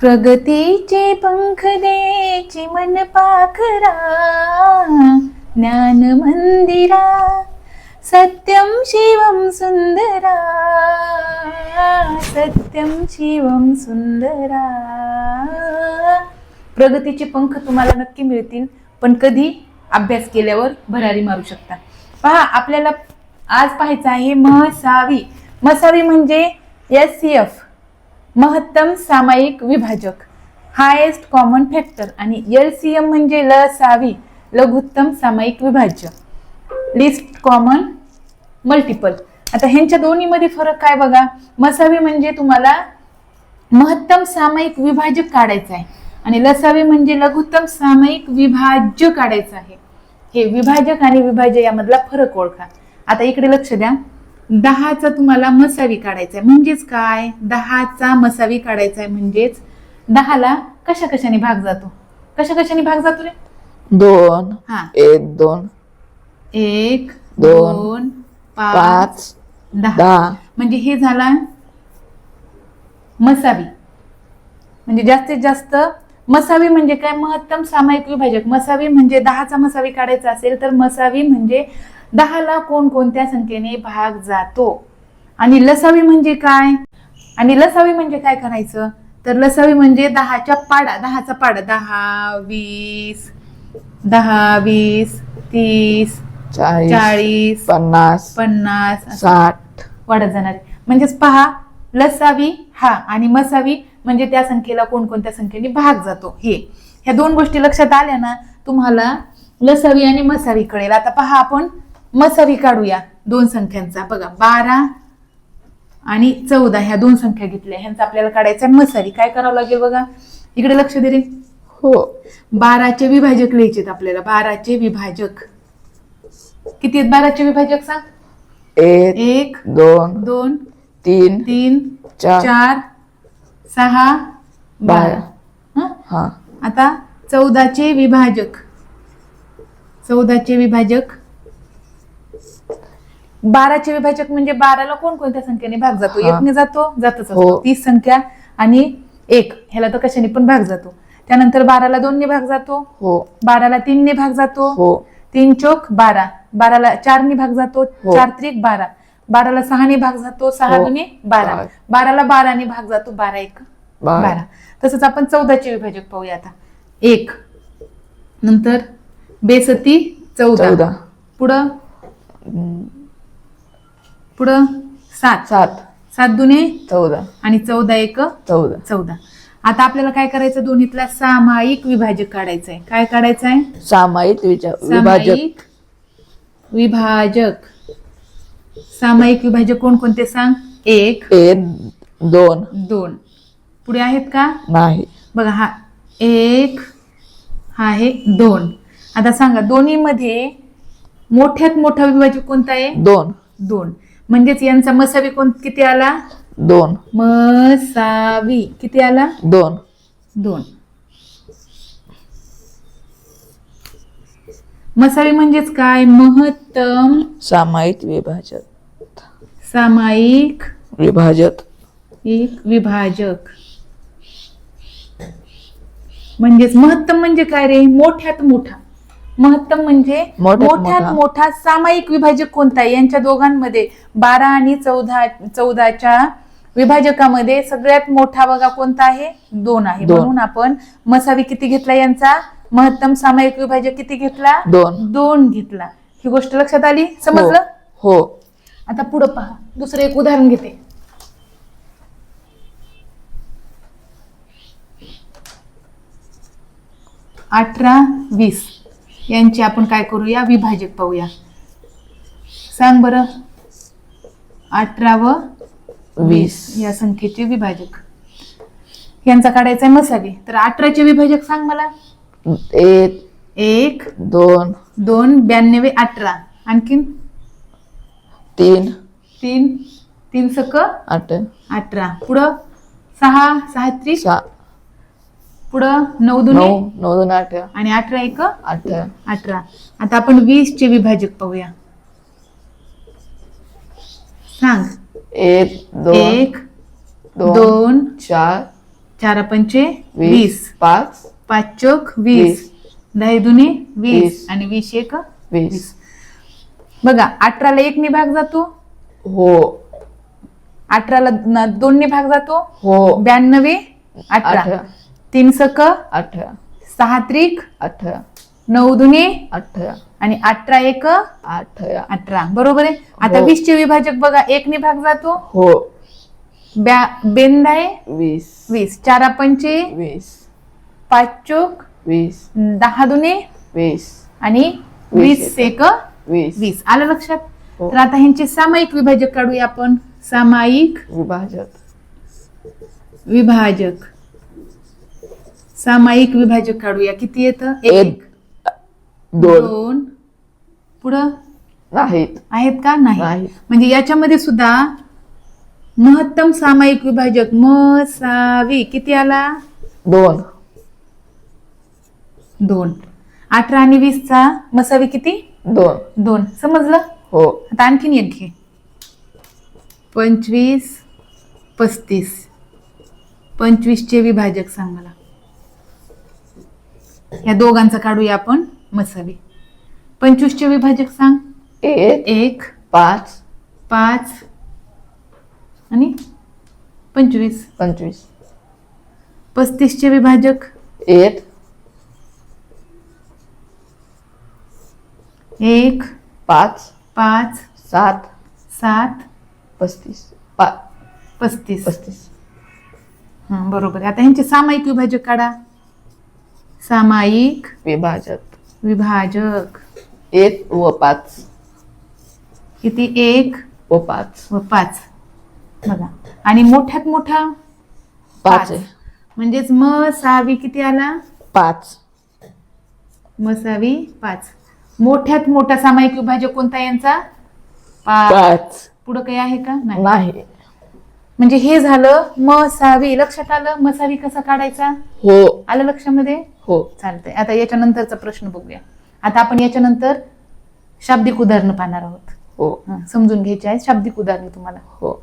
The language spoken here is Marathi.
प्रगतीचे पंख दे मन पाखरा ज्ञान मंदिरा सत्यम शिवम सुंदरा सत्यम शिवम सुंदरा. प्रगतीचे पंख तुम्हाला नक्की मिळतील पण कधी? अभ्यास केल्यावर भरारी मारू शकता. पहा आपल्याला आज पाहायचं आहे मसावी. मसावी म्हणजे एस सी एफ महत्तम सामायिक विभाजक. हायेस्ट कॉमन फॅक्टर आणि एल सी एम म्हणजे लसावी लघुत्तम सामायिक विभाज्य. लिस्ट कॉमन मल्टिपल आता ह्यांच्या दोन्हीमध्ये फरक काय बघा? मसावी म्हणजे तुम्हाला महत्तम सामायिक विभाजक काढायचं आहे. आणि लसावी म्हणजे लघुत्तम सामायिक विभाज्य काढायचं आहे. हे विभाजक आणि विभाज्य यामधला फरक ओळखा. आता इकडे लक्ष द्या. दहाचा तुम्हाला मसावी काढायचा आहे म्हणजेच काय? दहाचा मसावी काढायचा आहे म्हणजेच दहाला कशा कशाने भाग जातो? कशा कशाने भाग जातो रे? दोन हा. एक दोन. एक दोन, दोन पाच दहा. म्हणजे हे झाला मसावी. म्हणजे जास्तीत जास्त मसावी म्हणजे काय? महत्तम सामायिक विभाजक. मसावी म्हणजे दहाचा मसावी काढायचा असेल तर मसावी म्हणजे दहाला कोणकोणत्या संख्येने भाग जातो? आणि लसावी म्हणजे काय? आणि लसावी म्हणजे काय करायचं? तर लसावी म्हणजे दहाच्या पाडा दहाचा पाडा दहा वीस दहा वीस तीस चाळीस पन्नास पन्नास साठ. वाढत जाणार. म्हणजेच पहा लसावी हा आणि मसावी म्हणजे त्या संख्येला कोणकोणत्या संख्येने भाग जातो? हे. ह्या दोन गोष्टी लक्षात आल्या ना तुम्हाला लसावी आणि मसावी कळेल. आता पहा आपण मसावी काढूया दोन संख्यांचा. बघा बारा आणि चौदा ह्या दोन संख्या घेतल्या. ह्यांचा आपल्याला काढायचा आहे मसावी. काय करावं लागेल बघा? इकडे लक्ष दे रे. हो. बाराचे विभाजक लिहायचे आपल्याला. बाराचे विभाजक. किती आहेत बाराचे विभाजक सांग? एक दोन दोन तीन तीन चार सहा बारा. हं? हा. आता चौदाचे विभाजक. चौदाचे विभाजक. बाराचे विभाजक म्हणजे बाराला कोणकोणत्या संख्येने भाग जातो? हा. एकने जातो जातच असतो. हो. तीस संख्या आणि एक ह्याला तर कशाने पण भाग जातो. त्यानंतर बाराला दोनने भाग जातो. हो. बाराला तीनने भाग जातो. हो. तीन चोक बारा. बाराला चारने भाग जातो. हो. चार त्रिक बारा. बाराला सहाने भाग जातो. सहा हो. दुने बारा. बारा. बाराला बाराने भाग जातो. बारा एक. बारा. बारा. तसंच आपण चौदाचे विभाजक पाहूया आता. एक. नंतर बेसती चौदा. चौदा. पुढं? हम्म, पुढं सात. सात. सात दुने चौदा. आणि चौदा एक. चौदा. चौदा. आता आपल्याला काय करायचं? दोन्हीतला सामायिक विभाजक काढायचं आहे काय काढायचं आहे सामायिक विभाजक. सामायिक विभाजक. सामायिक विभाजक कोणकोणते सांग? एक. एक दोन. दोन. पुढे आहेत का? नाही. बघा हा एक हा आहे दोन. आता सांगा दोन्हीमध्ये मोठ्यात मोठा विभाजक कोणता आहे? दोन. दोन. म्हणजेच यांचा मसावी कोण किती आला? दोन. मसावी. किती आला? दोन. दोन. मसावी म्हणजेच काय? महत्तम सामायिक विभाजक. सामायिक विभाजक. एक विभाजक. म्हणजेच महत्तम म्हणजे काय रे? मोठ्यात मोठा. महत्तम म्हणजे मोठ्यात मोठा. सामायिक विभाजक कोणता आहे? यांच्या दोघांमध्ये बारा आणि चौदा चौदाच्या विभाजकामध्ये सगळ्यात मोठा बघा कोणता आहे? दोन आहे. म्हणून आपण मसावी किती घेतला यांचा? महत्तम सामायिक विभाजक किती घेतला? दोन. दोन घेतला. ही गोष्ट लक्षात आली? समजलं? हो. हो. आता पुढं पहा. दुसरं एक उदाहरण घेते. अठरा वीस. यांचे आपण काय करूया? विभाजक पाहूया. सांग बरं. अठरा व वीस या संख्येचे विभाजक. यांचा काढायचा आहे मसावी तर अठराचे विभाजक सांग मला. एक एक दोन दोन ब्याण्णवे अठरा. आणखीन? तीन तीन तीन सक अठरा. पुढं? सहा सहा त्रिक? सहा. पुढं नऊ दुने नऊ नऊ दोन आठ. आणि अठरा एक? आठ अठरा. आता आपण वीस चे विभाजक पाहूया. सांग. एक दोन एक दोन चार चार पंचे वीस पाच पाच चोक वीस. दहा दुने वीस. आणि वीस एक? वीस. बघा अठराला एक ने भाग जातो? हो. अठराला दोन ने भाग जातो? हो. ब्याण्णवे अठरा. अठरा. तीन सक अठरा. सहा त्रिक अठरा. नऊ दुने अठरा. आणि अठरा एक अठरा. अठरा. बरोबर आहे? आता हो. वीसचे विभाजक बघा एक ने भाग जातो. हो. ब्या बेंदा आहे. वीस. वीस. चारा पंचे वीस. पाच चोक. वीस. दहा दुने. वीस. आणि वीस वीस एक वीस. वीस. आलं लक्षात? हो. तर आता ह्यांचे सामायिक विभाजक काढूया आपण. सामायिक विभाजक. विभाजक. सामायिक विभाजक काढूया. किती येतं? एक. दोन. दोन. पुढं? नाहीत. आहेत का? नाही. नाहीत. म्हणजे याच्यामध्ये सुद्धा महत्तम सामायिक विभाजक म सावी किती आला? दोन. दोन. अठरा आणि वीसचा मसावी किती? दोन. दोन. समजलं? हो. आता आणखीन एक घे. पंचवीस पस्तीस. पंचवीसचे विभाजक सांग मला. या दोघांचा काढूया आपण मसावी. पंचवीसचे विभाजक सांग. एक एक पाच पाच आणि पंचवीस. पंचवीस. पस्तीसचे विभाजक. एक एक पाच पाच सात सात पस्तीस पा पस्तीस. पस्तीस. हं, बरोबर. आहे आता ह्यांचे सामायिक विभाजक काढा. सामायिक विभाजक. विभाजक. एक व पाच. किती? एक व पाच. व पाच. बघा. आणि मोठ्यात मोठा? पाच आहे. म्हणजेच म सावी किती आला? पाच. मसावी पाच. मोठ्यात मोठा सामायिक विभाजक कोणता यांचा? पाच. पुढं काही आहे का? नाही. नाही. म्हणजे हे झालं मसावी लक्षात आलं? मसावी कसा काढायचा? हो. आलं लक्षामध्ये? हो चालतंय. आता याच्यानंतरचा प्रश्न बघूया. आता आपण याच्यानंतर शाब्दिक उदाहरणं पाहणार आहोत. हो. समजून घ्यायचे आहेत. शाब्दिक उदाहरणं तुम्हाला. हो.